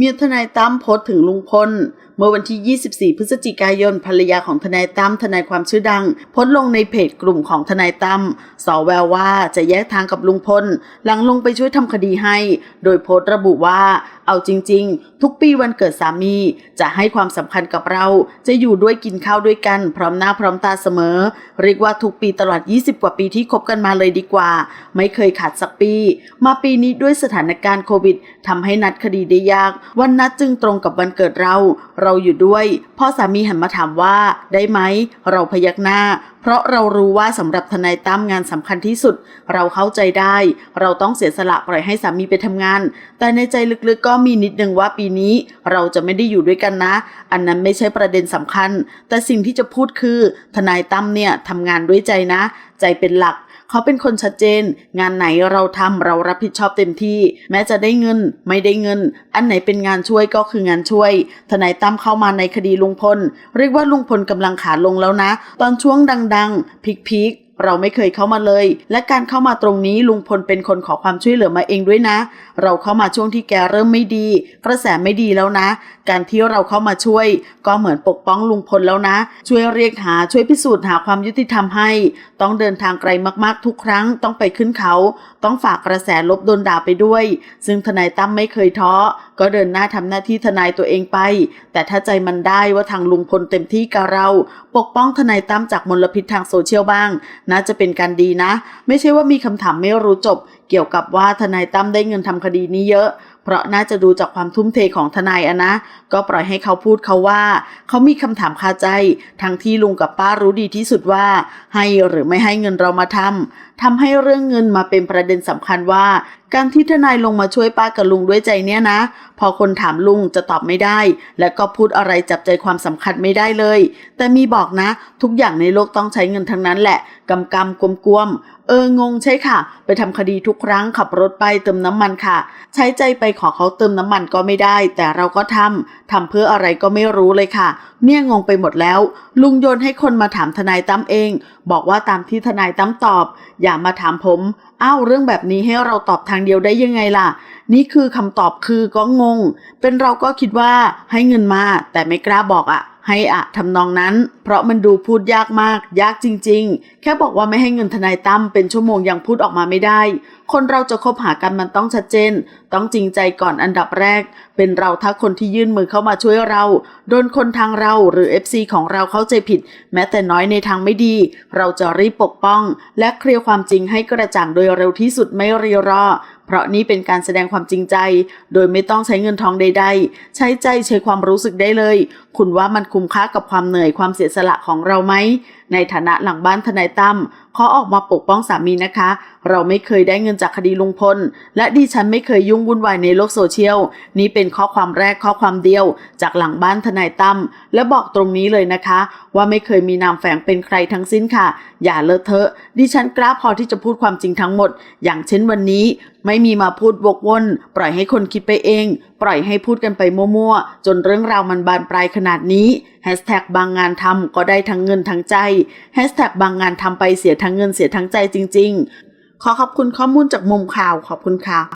มีทนายตั้มโพสต์ถึงลุงพล เมื่อวันที่ 24 พฤศจิกายนภรรยาของทนายตั้มทนายความชื่อดังโพสต์ลงในเพจกลุ่มของทนายตั้มสอแววว่าจะแยกทางกับลุงพล หลังลงไปช่วยทำคดีให้ โดยโพสต์ระบุว่า เอาจริง ๆ ทุกปีวันเกิดสามี จะให้ความสำคัญกับเรา จะอยู่ด้วยกินข้าวด้วยกัน พร้อมหน้าพร้อมตาเสมอ เรียกว่าทุกปีตลอด 20 กว่าปีที่คบกันมาเลยดีกว่า ไม่เคยขาดสักปี มาปีนี้ด้วยสถานการณ์โควิดทำให้นัดคดีได้ยากวันนัดจึงตรงกับวันเกิดเรา เราอยู่ด้วยพ่อสามีหันมาถามว่าได้ไหม เราพยักหน้า เพราะเรารู้ว่าสำหรับทนายตั้มงานสำคัญที่สุด เราเข้าใจได้ เราต้องเสียสละปล่อยให้สามีไปทำงาน แต่ในใจลึกๆก็มีนิดนึงว่าปีนี้ เราจะไม่ได้อยู่ด้วยกันนะ อันนั้นไม่ใช่ประเด็นสำคัญ แต่สิ่งที่จะพูดคือ ทนายตั้มเนี่ยทำงานด้วยใจนะ ใจเป็นหลัก เขาเป็นคนชัดเจน งานไหนเราทำเรารับผิดชอบเต็มที่ แม้จะได้เงิน ไม่ได้เงิน อันไหนเป็นงานช่วยก็คืองานช่วย ทนายตั้มเข้ามาในคดีลุงพล เรียกว่าลุงพลกำลังขาลงแล้วนะ ตอนช่วงดัง ๆพิกๆ เราไม่เคยเข้ามาเลย และการเข้ามาตรงนี้ลุงพลเป็นคนขอความช่วยเหลือมาเองด้วยนะ เราเข้ามาช่วงที่แกเริ่มไม่ดี กระแสไม่ดีแล้วนะ การที่เราเข้ามาช่วย ก็เหมือนปกป้องลุงพลแล้วนะ ช่วยเรียกหาช่วยพิสูจน์หาความยุติธรรมให้ ต้องเดินทางไกลมากๆทุกครั้งต้องไปขึ้นเขา ต้องฝากกระแสลบโดนด่าไปด้วย ซึ่งทนายตั้มไม่เคยท้อก็เดินหน้าทำหน้าที่ทนายตัวเองไป แต่ถ้าใจมันได้ว่าทางลุงพลเต็มที่กับเรา ปกป้องทนายตั้มจากมลพิษทางโซเชียลบ้างน่าจะเป็นการดีนะ ไม่ใช่ว่ามีคำถามไม่รู้จบ เกี่ยวกับว่าทนายตั้มได้เงินทำคดีนี้เยอะ เพราะน่าจะดูจากความทุ่มเทของทนายอะนะ ก็ปล่อยให้เขาพูดเขาว่า เขามีคำถามคาใจ ทั้งที่ลุงกับป้ารู้ดีที่สุดว่า ให้หรือไม่ให้เงินเรามาทำ ทำให้เรื่องเงินมาเป็นประเด็นสำคัญว่า การที่ทนายลงมาช่วยป้ากับลุงด้วยใจเนี่ยนะ พอคนถามลุงจะตอบไม่ได้ และก็พูดอะไรจับใจความสำคัญไม่ได้เลย แต่มีบอกนะ ทุกอย่างในโลกต้องใช้เงินทั้งนั้นแหละกำกำกลมกวมเอองงใช่ค่ะ ไปทำคดีทุกครั้งขับรถไปเติมน้ำมันค่ะ ใช้ใจไปขอเขาเติมน้ำมันก็ไม่ได้ แต่เราก็ทำทำเพื่ออะไรก็ไม่รู้เลยค่ะ เนี่ยงงไปหมดแล้ว ลุงโยนให้คนมาถามทนายตั้มเอง บอกว่าตามที่ทนายตั้มตอบอย่ามาถามผมอ้าวเรื่องแบบนี้ให้เราตอบทางเดียวได้ยังไงล่ะ นี่คือคำตอบคือก็งง เป็นเราก็คิดว่าให้เงินมาแต่ไม่กล้าบอกอะ ให้อะทำนองนั้น เพราะมันดูพูดยากมาก ยากจริง ๆ แค่บอกว่าไม่ให้เงินทนายตั้มเป็นชั่วโมงยังพูดออกมาไม่ได้ คนเราจะคบหากันมันต้องชัดเจน ต้องจริงใจก่อนอันดับแรก เป็นเราถ้าคนที่ยื่นมือเข้ามาช่วยเรา โดนคนทางเราหรือ FC ของเราเข้าใจผิด แม้แต่น้อยในทางไม่ดี เราจะรีบปกป้อง และเคลียร์ความจริงให้กระจ่างโดยเร็วที่สุดไม่รีรอ เพราะนี่เป็นการแสดงความจริงใจ โดยไม่ต้องใช้เงินทองใด ๆ ใช้ใจใช้ความรู้สึกได้เลย คุณว่ามันคุ้มค่ากับความเหนื่อยความเสียสละของเราไหม ในฐานะหลังบ้านทนายตั้มขอออกมาปกป้องสามีนะคะ เราไม่เคยได้เงินจากคดีลุงพล และดิฉันไม่เคยยุ่งวุ่นวายในโลกโซเชียล นี่เป็นข้อความแรกข้อความเดียว จากหลังบ้านทนายตั้มและบอกตรงนี้เลยนะคะ ว่าไม่เคยมีนามแฝงเป็นใครทั้งสิ้นค่ะ อย่าเลอะเทอะ ดิฉันกล้าพอที่จะพูดความจริงทั้งหมด อย่างเช่นวันนี้ ไม่มีมาพูดวกวนปล่อยให้คนคิดไปเอง ปล่อยให้พูดกันไปมั่วๆจนเรื่องราวมันบานปลายขนาดนี้แฮชแท็กบางงานทำก็ได้ทั้งเงินทั้งใจแฮชแท็กบางงานทำไปเสียทั้งเงินเสียทั้งใจจริง ๆ ขอขอบคุณข้อมูลจากมุมข่าวขอบคุณค่ะ